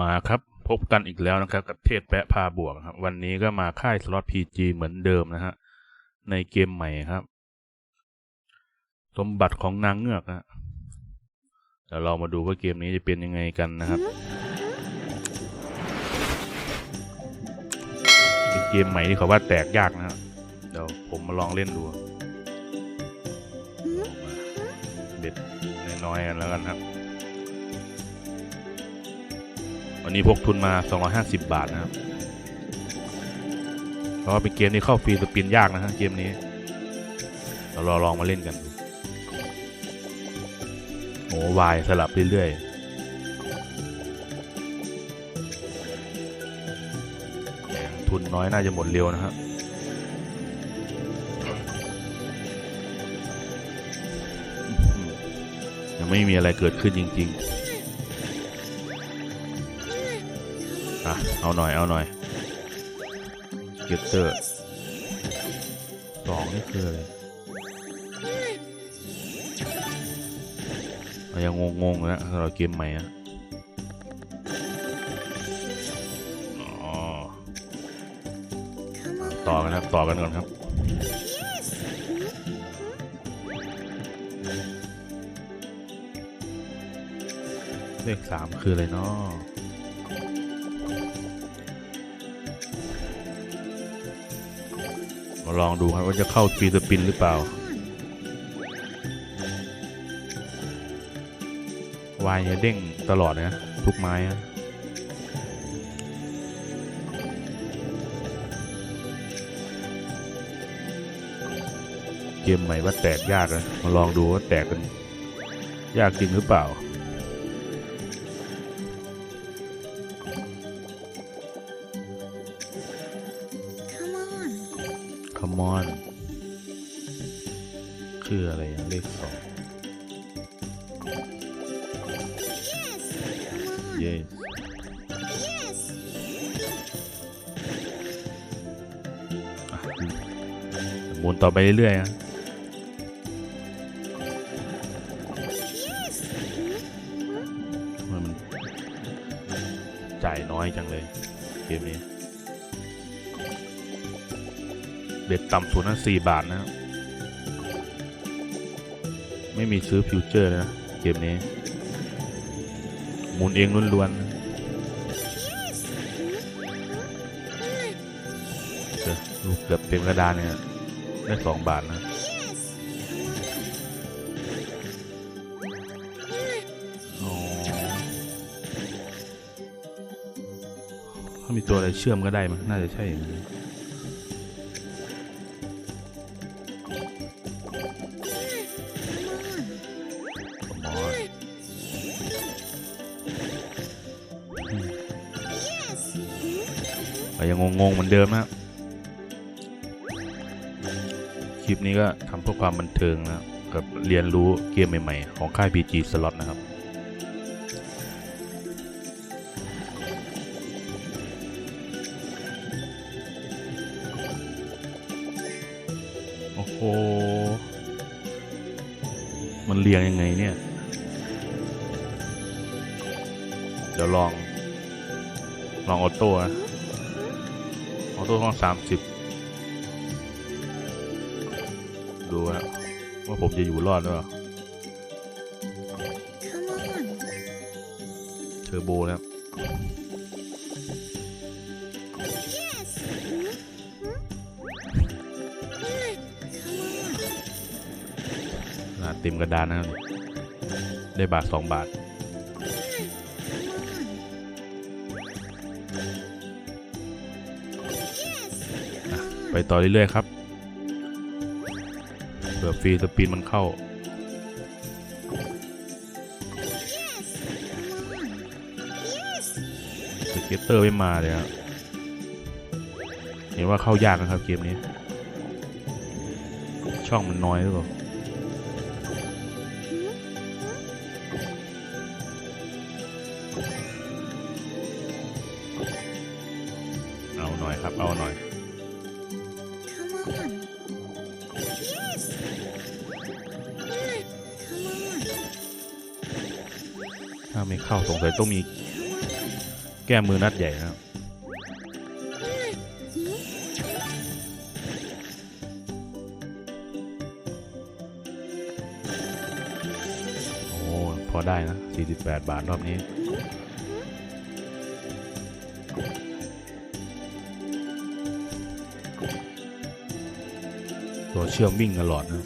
มาครับพบกันอีกแล้วนะครับ กับเทศแปะพาบวกครับ วันนี้ก็มาค่ายสล็อตพีจีเหมือนเดิมนะฮะในเกมใหม่ครับ สมบัติของนางเงือกนะเดี๋ยวเรามาดูว่าเกมนี้จะเป็นยังไงกันนะครับ เป็นเกมใหม่ที่เขาว่าแตกยากนะครับเดี๋ยวผมมาลองเล่นดูเบ็ดน้อยๆกันแล้วกันครับ วันนี้พกทุนมา 250 บาทนะครับ เพราะว่าเป็นเกมที่เข้าฟรีสปินยากนะฮะเกมนี้ เรารอลองมาเล่นกันโอ้วายสลับเรื่อยๆ ทุนน้อยน่าจะหมดเร็วนะฮะอื้อหือยังไม่มีอะไรเกิดขึ้นจริง ๆ อะ เอาหน่อย เอาหน่อยเกตเตอร์สองนี่คืออะไรยังงงๆนะสำหรับเกมใหม่อะต่อกันครับต่อกันก่อนครับเลขสามคืออะไรเนาะ ลองดูครับว่าจะเข้าฟรีสปินหรือเปล่าวายเนี่ยเด้งตลอดนะทุกไม้อะเกมใหม่ว่าแตกยากนะมาลองดูว่าแตกกัน ยากจริงหรือเปล่า มอน คืออะไรอะเลขสองเยอะหมุนต่อไปเรื่อยๆนะทำไมมันจ่ายน้อยจังเลย เกมนี้ เบ็ดต่ำสุดนั้นสี่บาทนะครับไม่มีซื้อฟิวเจอร์นะ เกมนี้ หมุนเองล้วนๆเออลูกเกือบเต็มกระดานเนี่ยได้สองบาทนะอ๋อถ้ามีตัวอะไรเชื่อมก็ได้มั้งน่าจะใช่อย่างนี้ ก็ยังงงๆเหมือนเดิมนะคลิปนี้ก็ทำเพื่อความบันเทิงนะกับเรียนรู้เกมใหม่ๆ ของค่าย PG Slot นะครับโอ้โหมันเรียงยังไงเนี่ย เดี๋ยวลอง ลองออโต้นะ โต้ห้องสามสิบดูนะว่าผมจะอยู่รอดหรือเปล่าเทอร์โบนะครับเต็มกระดานนะครับได้บาทสองบาท ไปต่อเรื่อยๆครับเผื่อฟรีสปีนมันเข้า สเก็ตเตอร์ไม่มาเลยครับเห็นว่าเข้ายากนะครับเกมนี้ ช่องมันน้อยหรือเปล่าเอา เข้าสงสัยต้องมีแก้มือนัดใหญ่นะโอ้พอได้นะ 48 บาทรอบนี้ตัวเชื่อมวิ่งตลอดนะ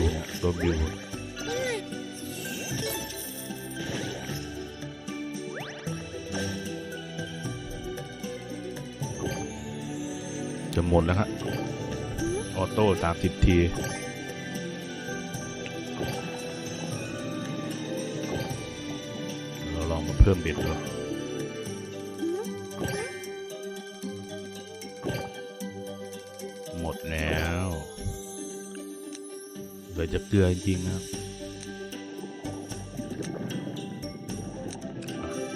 W เนี่ย W จะห มดแล้วครับออโต้สามสิบทีเราลองมาเพิ่มเบ็ดดูหมดแล้วเหลยจะเกลือจริงๆนะค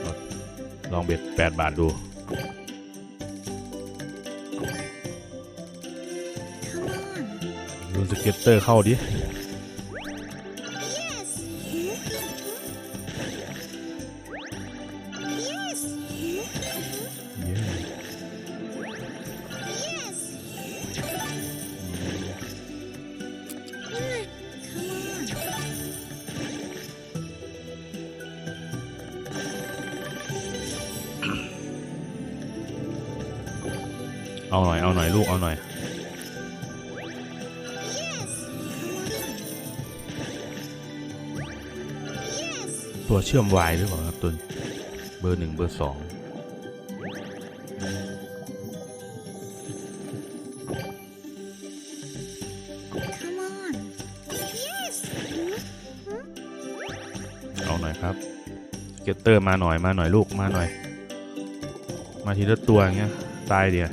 รับลองเบ็ดแปดบาทดู ดูสเก็ตเตอร์เข้าดิเย้เอาหน่อย เอาหน่อย ลูก เอาหน่อย ตัวเชื่อมวายหรือเปล่าครับตัวนี้เบอร์หนึ่งเบอร์สองเอาหน่อยครับเกตเตอร์มาหน่อยมาหน่อยลูกมาหน่อย มาทีละตัวอย่างเงี้ยตายเดียว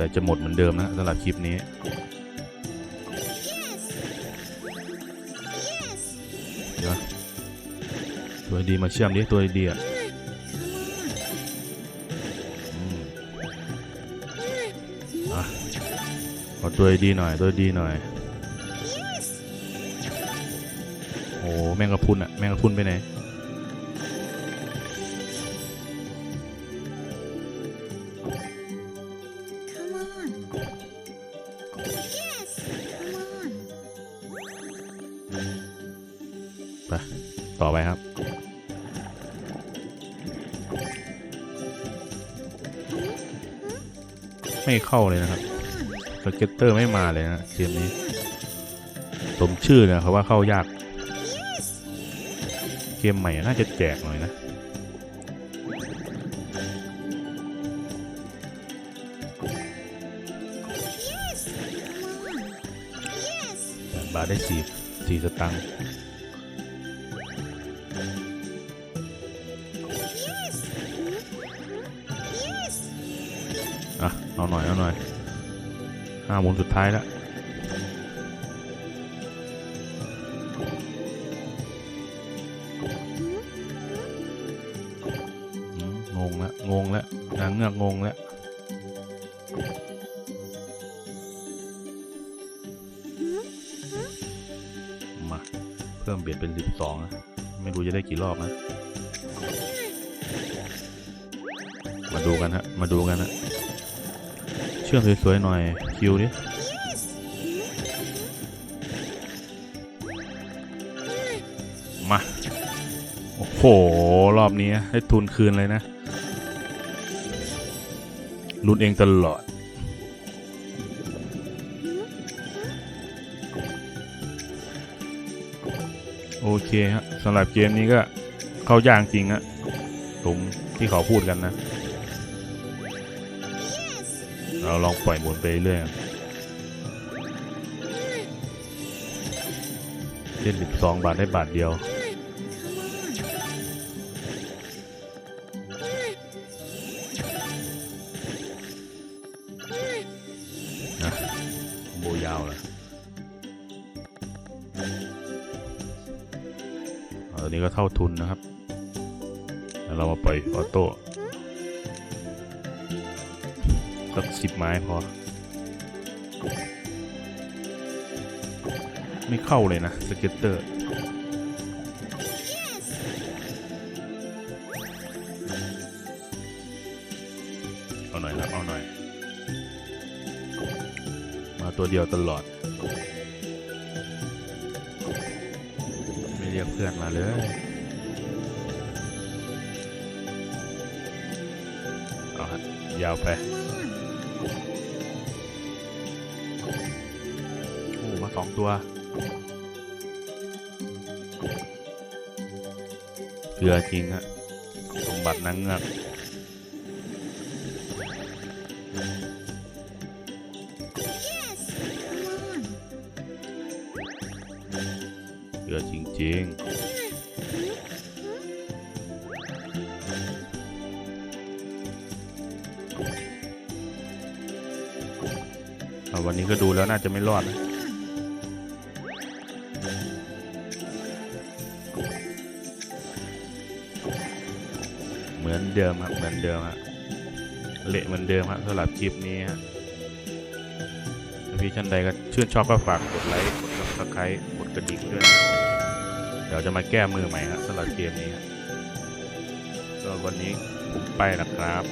แต่จะหมดเหมือนเดิมนะสำหรับคลิปนี้ เดี๋ยวตัวดีมาเชื่อมดิตัวดีอะอืมอะขอตัวดีหน่อยตัวดีหน่อยโอ้แมงกะพุนอะแมงกะพุนไปไหน ไม่เข้าเลยนะครับสเก็ตเตอร์ไม่มาเลยนะเกมนี้สมชื่อเลยครับว่าเข้ายาก เกมใหม่น่าจะแจกหน่อยนะบาทได้สี่สี่สตังค์ เอาหน่อยเอาหน่อยห้าหมุนสุดท้ายแล้วงงแล้วงงแล้วนางเงือกงงแล้วมาเพิ่มเบียดเป็นสิบสองนะไม่รู้จะได้กี่รอบนะมาดูกันฮะมาดูกันฮะ ชื่อมสวยๆหน่อยคิวดิมา โอ้โห รอบนี้ได้ทุนคืนเลยนะลุ้นเองตลอด โอเคฮะสำหรับเกมนี้ก็เข้ายากจริงฮะตรงที่เขาพูดกันนะ เราลองปล่อยหมุนไปเรื่อยเล่นสิบสองบาทได้บาทเดียวนะโบยาวเลยตอนนี้ก็เท่าทุนนะครับ แล้วเรามาปล่อยออโต้ สักสิบไม้พอ ไม่เข้าเลยนะ สเก็ตเตอร์เอาหน่อยครับ เอาหน่อย มาตัวเดียวตลอด ไม่เรียกเพื่อนมาเลยเอาฮะยาวไป โอ้มาสองตัว เกลือจริงฮะสมบัตินางเงือกเกลือจริงๆ วันนี้ก็ดูแล้วน่าจะไม่รอดนะเหมือนเดิมครับเหมือนเดิมฮะเละเหมือนเดิมฮะสำหรับคลิปนี้ฮะถ้าพี่ท่านใดก็ชื่นชอบก็ฝากกดไลค์กด subscribe กดกระดิ่งด้วยนะเดี๋ยวจะมาแก้มือใหม่ฮะสำหรับเกมนี้ฮะก็วันนี้ผมไปนะครับ